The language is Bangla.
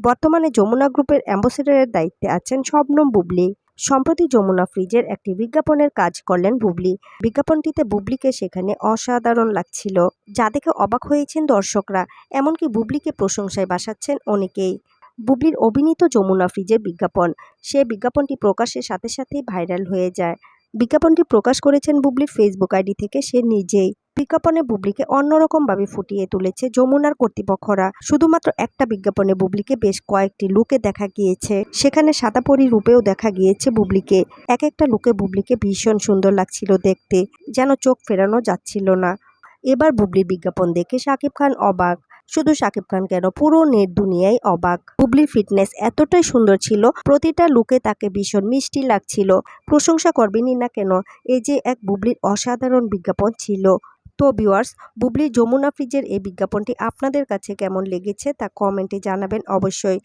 বর্তমানে যমুনা গ্রুপের অ্যাম্বাসেডরের দায়িত্বে আছেন শবনম বুবলি। সম্প্রতি যমুনা ফ্রিজের একটি বিজ্ঞাপনের কাজ করলেন বুবলি। বিজ্ঞাপনটিতে বুবলিকে সেখানে অসাধারণ লাগছিল, যা দেখে অবাক হয়েছেন দর্শকরা, এমনকি বুবলিকে প্রশংসায় বাসাচ্ছেন অনেকেই। বুবলির অভিনীত যমুনা ফ্রিজের বিজ্ঞাপন, সে বিজ্ঞাপনটি প্রকাশের সাথে সাথেই ভাইরাল হয়ে যায়। বিজ্ঞাপনটি প্রকাশ করেছেন বুবলির ফেসবুক আইডি থেকে সে নিজেই। বিজ্ঞাপনে বুবলিকে অন্যরকমভাবে ফুটিয়ে তুলেছে যমুনার কর্তৃপক্ষরা। শুধুমাত্র একটা বিজ্ঞাপনে বুবলিকে বেশ কয়েকটি লুকে দেখা গিয়েছে। সেখানে সাদাপরি রূপেও দেখা গিয়েছে বুবলিকে। এক একটা লুকে বুবলিকে ভীষণ সুন্দর লাগছিল দেখতে, যেন চোখ ফেরানো যাচ্ছিল না। এবার বুবলির বিজ্ঞাপন দেখে শাকিব খান অবাক। শুধু শাকিব খান কেন, পুরো নেট দুনিয়ায় অবাক। বুবলির ফিটনেস এতটাই সুন্দর ছিল, প্রতিটা লুকে তাকে ভীষণ মিষ্টি লাগছিল। প্রশংসা করবেনই না কেন, এই যে এক বুবলির অসাধারণ বিজ্ঞাপন ছিল। তো ভিউয়ার্স, বুবলি যমুনা ফ্রিজের এই বিজ্ঞাপনটি আপনাদের কাছে কেমন লেগেছে তা কমেন্টে জানাবেন অবশ্যই।